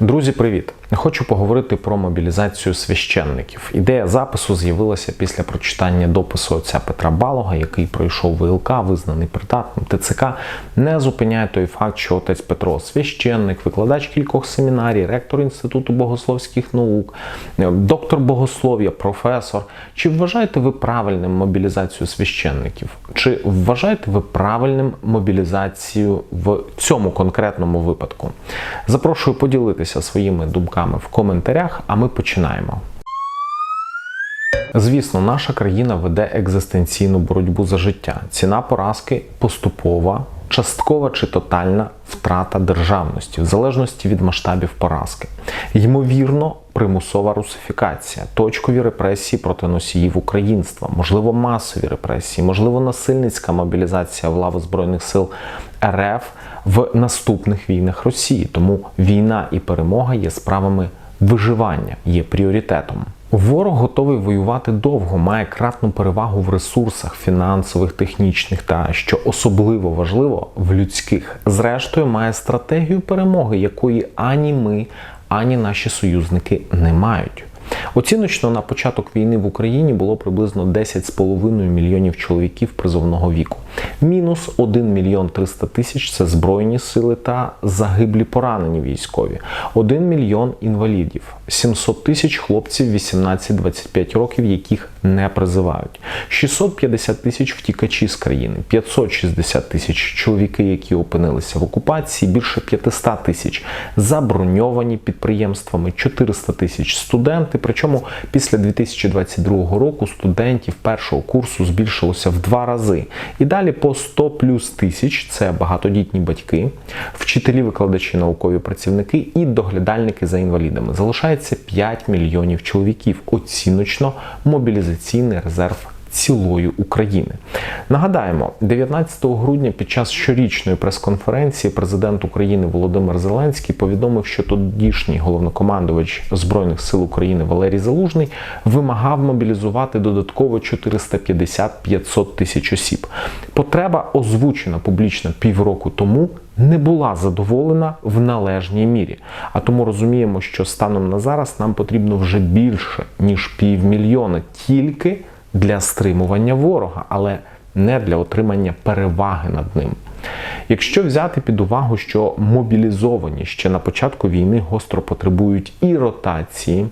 Друзі, привіт! Хочу поговорити про мобілізацію священників. Ідея запису з'явилася після прочитання допису отця Петра Балога, який пройшов ВЛК, визнаний придатним ТЦК. Не зупиняє той факт, що отець Петро священник, викладач кількох семінарій, ректор Інституту богословських наук, доктор богослов'я, професор. Чи вважаєте ви правильним мобілізацію священників? Чи вважаєте ви правильним мобілізацію в цьому конкретному випадку? Запрошую поділитися своїми думками в коментарях, а ми починаємо. Звісно, наша країна веде екзистенційну боротьбу за життя. Ціна поразки поступова, часткова чи тотальна втрата державності, в залежності від масштабів поразки. Ймовірно, примусова русифікація, точкові репресії проти носіїв українства, можливо, масові репресії, можливо, насильницька мобілізація в лави Збройних сил РФ в наступних війнах Росії. Тому війна і перемога є справами виживання, є пріоритетом. Ворог готовий воювати довго, має кратну перевагу в ресурсах фінансових, технічних та що особливо важливо в людських. Зрештою, має стратегію перемоги, якої ані ми, ані наші союзники не мають. Оціночно на початок війни в Україні було приблизно 10,5 мільйонів чоловіків призовного віку. Мінус 1 мільйон 300 тисяч це збройні сили та загиблі поранені військові, 1 мільйон інвалідів, 700 тисяч хлопців 18-25 років, яких не призивають, 650 тисяч втікачі з країни, 560 тисяч чоловіки, які опинилися в окупації, більше 500 тисяч заброньовані підприємствами, 400 тисяч студенти. Причому після 2022 року студентів першого курсу збільшилося в два рази. І далі по 100 плюс тисяч це багатодітні батьки, вчителі, викладачі, наукові працівники і доглядальники за інвалідами. Залишається 5 мільйонів чоловіків. Оціночно мобілізаційний резерв. Цілої України нагадаємо, 19 грудня під час щорічної прес-конференції президент України Володимир Зеленський повідомив, що тодішній головнокомандувач збройних сил України Валерій Залужний вимагав мобілізувати додатково 450-500 тисяч осіб. Потреба, озвучена публічно півроку тому, не була задоволена в належній мірі. А тому розуміємо, що станом на зараз нам потрібно вже більше ніж півмільйона тільки для стримування ворога, але не для отримання переваги над ним. Якщо взяти під увагу, що мобілізовані ще на початку війни гостро потребують і ротації,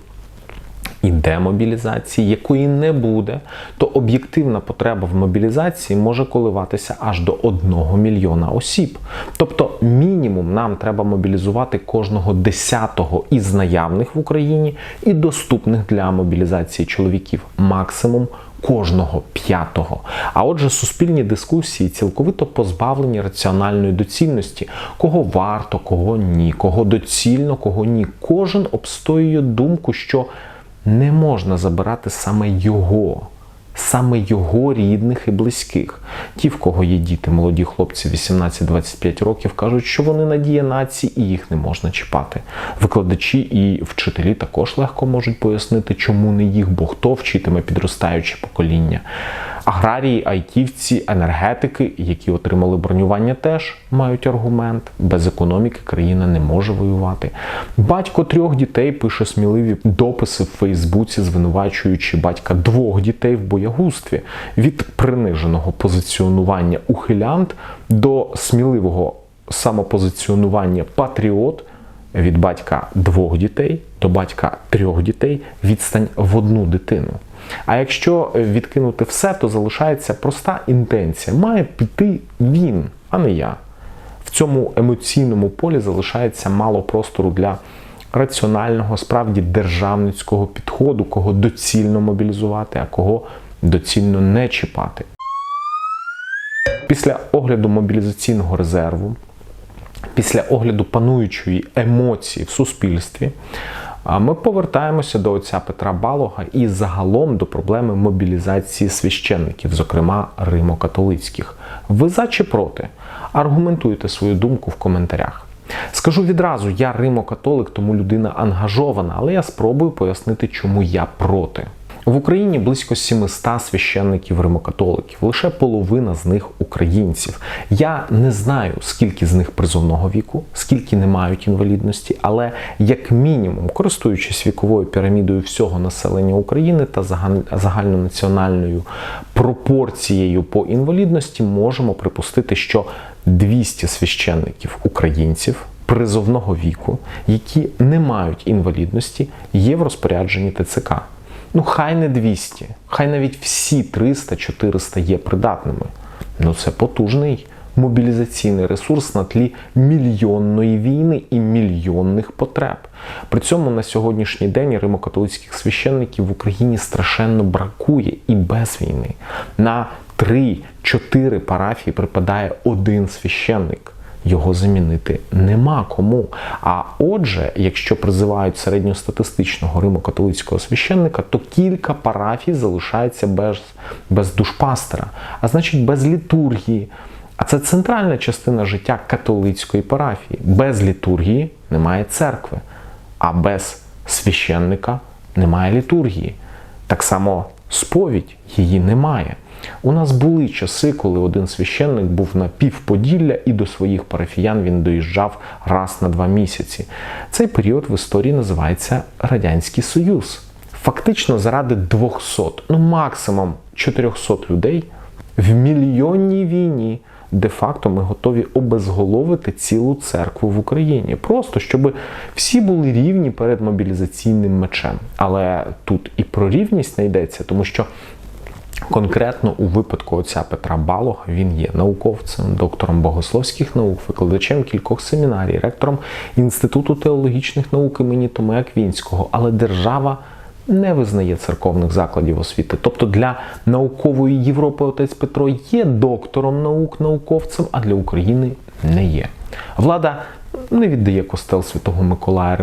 і демобілізації, якої не буде, то об'єктивна потреба в мобілізації може коливатися аж до 1 мільйона осіб. Тобто, мінімум нам треба мобілізувати кожного десятого із наявних в Україні і доступних для мобілізації чоловіків, максимум кожного п'ятого. А отже, суспільні дискусії цілковито позбавлені раціональної доцільності, кого варто, кого ні, кого доцільно, кого ні. Кожен обстоює думку, що не можна забирати саме його. Саме його рідних і близьких. Ті, в кого є діти, молоді хлопці 18-25 років, кажуть, що вони надія нації і їх не можна чіпати. Викладачі і вчителі також легко можуть пояснити, чому не їх, бо хто вчитиме підростаюче покоління. Аграрії, айтівці, енергетики, які отримали бронювання, теж мають аргумент. Без економіки країна не може воювати. Батько трьох дітей пише сміливі дописи в Фейсбуці, звинувачуючи батька двох дітей в боягузтві від приниженого позиціонування ухилянт до сміливого самопозиціонування патріот. Від батька двох дітей до батька трьох дітей відстань в одну дитину. А якщо відкинути все, то залишається проста інтенція. Має піти він, а не я. В цьому емоційному полі залишається мало простору для раціонального, справді державницького підходу, кого доцільно мобілізувати, а кого доцільно не чіпати. Після огляду мобілізаційного резерву, після огляду пануючої емоції в суспільстві, ми повертаємося до отця Петра Балога і загалом до проблеми мобілізації священників, зокрема римо-католицьких. Ви за чи проти? Аргументуйте свою думку в коментарях. Скажу відразу, я римо-католик, тому людина ангажована, але я спробую пояснити, чому я проти. В Україні близько 700 священників римокатоликів, лише половина з них українців. Я не знаю, скільки з них призовного віку, скільки не мають інвалідності, але як мінімум, користуючись віковою пірамідою всього населення України та загальнонаціональною пропорцією по інвалідності, можемо припустити, що 200 священників українців. Призовного віку, які не мають інвалідності, є в розпорядженні ТЦК. Ну, хай не 200, хай навіть всі 300-400 є придатними. Ну це потужний мобілізаційний ресурс на тлі мільйонної війни і мільйонних потреб. При цьому на сьогоднішній день римокатолицьких священників в Україні страшенно бракує і без війни. На 3-4 парафії припадає один священник його замінити нема кому. А отже, якщо призивають середньостатистичного римо-католицького священника, то кілька парафій залишається без, без душпастера, а значить без літургії. А це центральна частина життя католицької парафії. Без літургії немає церкви, а без священника немає літургії. Так само сповідь її немає. У нас були часи, коли один священник був на півподілля і до своїх парафіян він доїжджав раз на два місяці. Цей період в історії називається Радянський Союз. Фактично, заради 200, ну максимум 400 людей в мільйонній війні. Де-факто ми готові обезголовити цілу церкву в Україні. Просто щоб всі були рівні перед мобілізаційним мечем. Але тут і про рівність не йдеться, тому що Конкретно у випадку отця Петра Балога він є науковцем, доктором богословських наук, викладачем кількох семінарій, ректором Інституту теологічних наук імені Тома Аквінського, але держава не визнає церковних закладів освіти. Тобто для наукової Європи отець Петро є доктором наук, науковцем, а для України не є. Влада не віддає костел Святого Миколая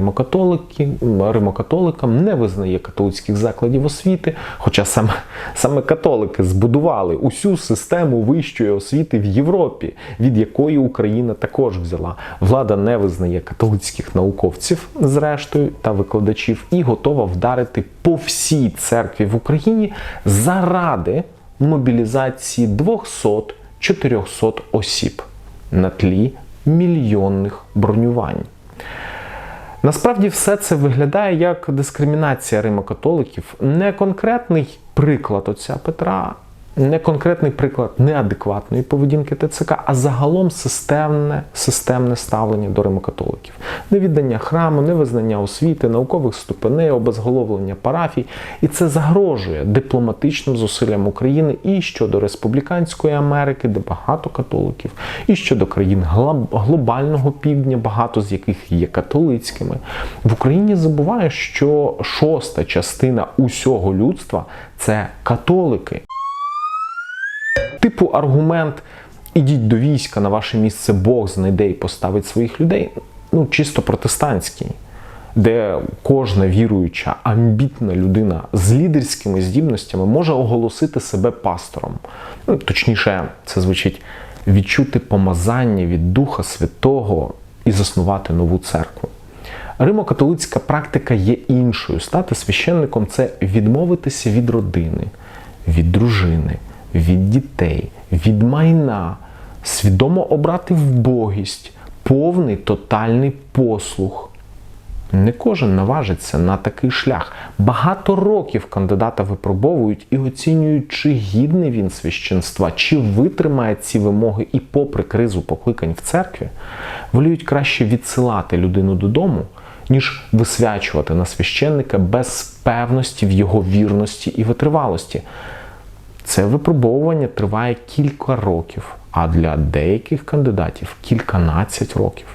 римокатоликам, не визнає католицьких закладів освіти. Хоча саме саме католики збудували усю систему вищої освіти в Європі, від якої Україна також взяла. Влада не визнає католицьких науковців, зрештою, та викладачів, і готова вдарити по всій церкві в Україні заради мобілізації 200-400 осіб на тлі мільйонних бронювань. Насправді все це виглядає як дискримінація римокатоликів, не конкретний приклад отця Петра, не конкретний приклад неадекватної поведінки ТЦК, а загалом системне системне ставлення до римокатоликів. Невіддання храму, невизнання освіти, наукових ступеней, обезголовлення парафій. І це загрожує дипломатичним зусиллям України і щодо республіканської Америки, де багато католиків, і щодо країн глобального півдня, багато з яких є католицькими. В Україні забуває, що шоста частина усього людства це католики. Типу аргумент ідіть до війська, на ваше місце Бог знайде і поставить своїх людей, ну чисто протестантський, де кожна віруюча, амбітна людина з лідерськими здібностями може оголосити себе пастором. Ну, Точніше, це звучить відчути помазання від Духа Святого і заснувати нову церкву. Римо-католицька практика є іншою. Стати священником це відмовитися від родини, від дружини від дітей, від майна, свідомо обрати вбогість, повний тотальний послух. Не кожен наважиться на такий шлях. Багато років кандидата випробовують і оцінюють, чи гідний він священства, чи витримає ці вимоги і, попри кризу покликань в церкві, воліють краще відсилати людину додому, ніж висвячувати на священника без певності в його вірності і витривалості. Це випробовування триває кілька років, а для деяких кандидатів кільканадцять років.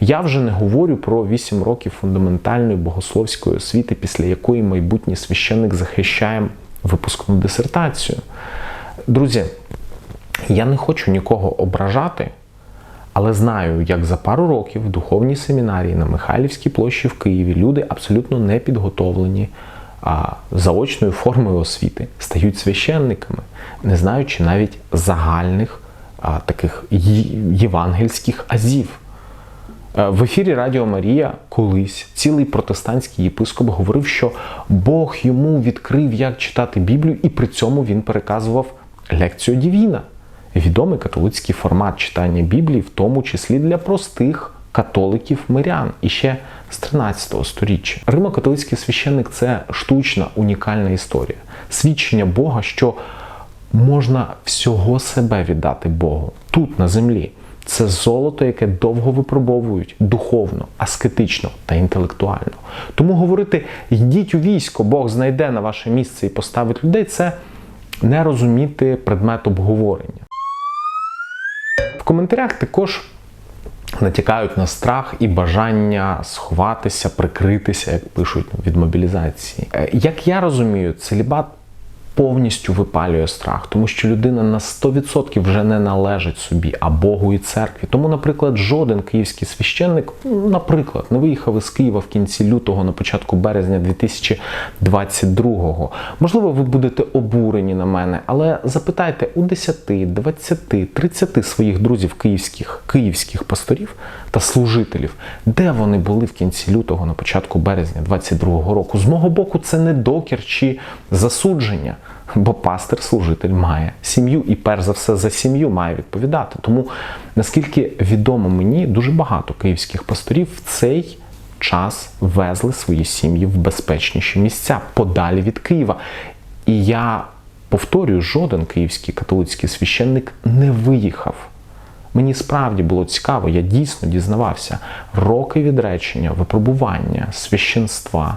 Я вже не говорю про 8 років фундаментальної богословської освіти, після якої майбутній священник захищає випускну дисертацію. Друзі, я не хочу нікого ображати, але знаю, як за пару років в духовній семінарії на Михайлівській площі в Києві люди абсолютно не підготовлені заочною формою освіти стають священниками, не знаючи навіть загальних таких євангельських азів. Е, В ефірі Радіо Марія колись цілий протестантський єпископ говорив, що Бог йому відкрив, як читати Біблію, і при цьому він переказував лекцію Дівіна. Відомий католицький формат читання Біблії, в тому числі для простих католиків-мирян, і ще з 13 століття. Римо-католицький священник це штучна унікальна історія, свідчення Бога, що можна всього себе віддати Богу тут, на землі. Це золото, яке довго випробовують духовно, аскетично та інтелектуально. Тому говорити йдіть у військо, Бог знайде на ваше місце і поставить людей це не розуміти предмет обговорення. В коментарях також натякають на страх і бажання сховатися, прикритися, як пишуть від мобілізації. Е, Як я розумію, целібат повністю випалює страх, тому що людина на 100% вже не належить собі, а Богу і церкві. Тому, наприклад, жоден київський священник, наприклад, не виїхав із Києва в кінці лютого, на початку березня 2022-го. Можливо, ви будете обурені на мене, але запитайте у 10, 20, 30 своїх друзів київських, київських пасторів та служителів, де вони були в кінці лютого, на початку березня 2022 року. З мого боку, це не докір чи засудження. Бо пастир-служитель має сім'ю і перш за все за сім'ю має відповідати. Тому, наскільки відомо мені, дуже багато київських пасторів в цей час везли свої сім'ї в безпечніші місця подалі від Києва. І я повторюю, жоден київський католицький священник не виїхав. Мені справді було цікаво, я дійсно дізнавався роки відречення, випробування, священства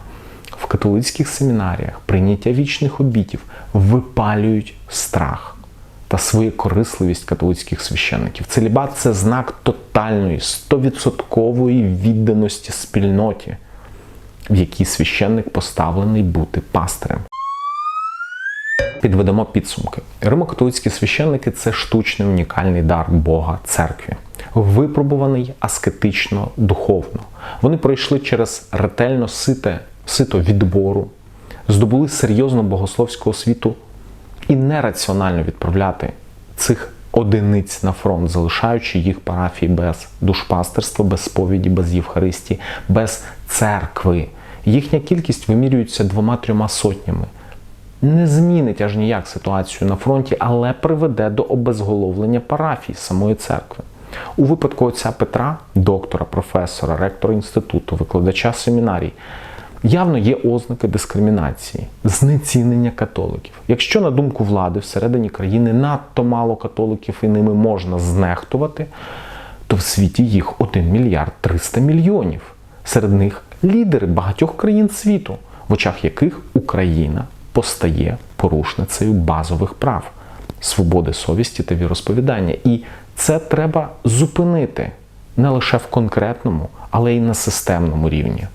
в католицьких семінаріях, прийняття вічних обітів випалюють страх та свою корисливість католицьких священників. Целібат це знак тотальної, стовідсоткової відданості спільноті, в якій священник поставлений бути пастирем. Підведемо підсумки. Римо-католицькі священники це штучний унікальний дар Бога церкві, випробуваний аскетично духовно. Вони пройшли через ретельно сите, сито відбору, здобули серйозну богословську освіту і нераціонально відправляти цих одиниць на фронт, залишаючи їх парафії без душпастерства, без сповіді, без Євхаристії, без церкви. Їхня кількість вимірюється двома-трьома сотнями не змінить аж ніяк ситуацію на фронті, але приведе до обезголовлення парафій самої церкви. У випадку отця Петра, доктора, професора, ректора інституту, викладача семінарій, явно є ознаки дискримінації, знецінення католиків. Якщо, на думку влади, всередині країни надто мало католиків і ними можна знехтувати, то в світі їх 1 мільярд 300 мільйонів. Серед них лідери багатьох країн світу, в очах яких Україна постає порушницею базових прав, свободи совісті та віросповідання. І це треба зупинити не лише в конкретному, але й на системному рівні.